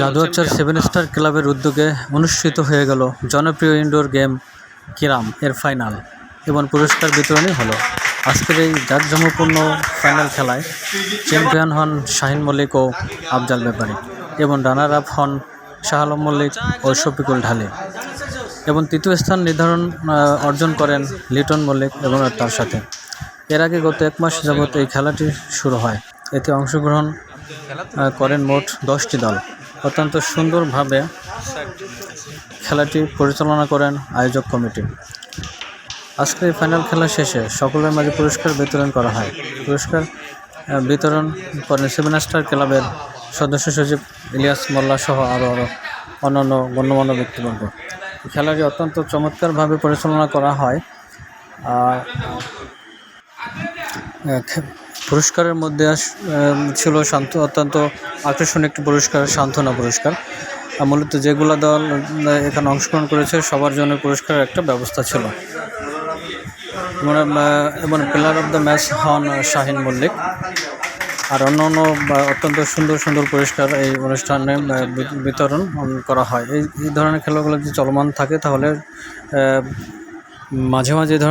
জাদুয়াচার seven star ক্লাবের উদ্যোগে অনুষ্ঠিত হয়ে গেল জনপ্রিয় ইনডোর গেম কিরাম এর ফাইনাল এবং পুরস্কার বিতরণী হলো। আজকের এই জাঁকজমকপূর্ণ ফাইনাল খেলায় চ্যাম্পিয়ন হন শাহিন মল্লিক ও আফজাল ব্যাপারী এবং রানার আপ হন শাহ আলম মল্লিক ও শফিকুল ঢালি। এবং তৃতীয় স্থান নির্ধারণ অর্জন করেন লিটন মল্লিক এবং তার সাথে। এর আগে গত এক মাস যাবৎ এই খেলাটি শুরু হয়। এতে অংশগ্রহণ করেন মোট দশটি দল। অত্যন্ত সুন্দরভাবে খেলাটি পরিচালনা করেন আয়োজক কমিটি। আজকের এই ফাইনাল খেলা শেষে সকলের মাঝে পুরস্কার বিতরণ করা হয়। পুরস্কার বিতরণ করেন সেভেন স্টার ক্লাবের সদস্য সচিব ইলিয়াস মোল্লা সহ আরও আরও অন্যান্য গণ্যমান্য ব্যক্তিবর্গ। খেলাটি অত্যন্ত চমৎকারভাবে পরিচালনা করা হয়। আর পুরস্কারের মধ্যে ছিল শান্ত অত্যন্ত আকর্ষণীয় একটি পুরস্কার সান্ত্বনা পুরস্কার। মূলত যেগুলো দল এখানে অংশগ্রহণ করেছে সবার জন্য পুরস্কারের একটা ব্যবস্থা ছিল। এবং, প্লেয়ার অফ দ্য ম্যাচ হন শাহিন মল্লিক। আর অন্য অন্য অত্যন্ত সুন্দর সুন্দর পুরস্কার এই অনুষ্ঠানে বিতরণ করা হয়। এই ধরনের খেলাগুলো যদি চলমান থাকে তাহলে মাঝে মাঝে ধরনের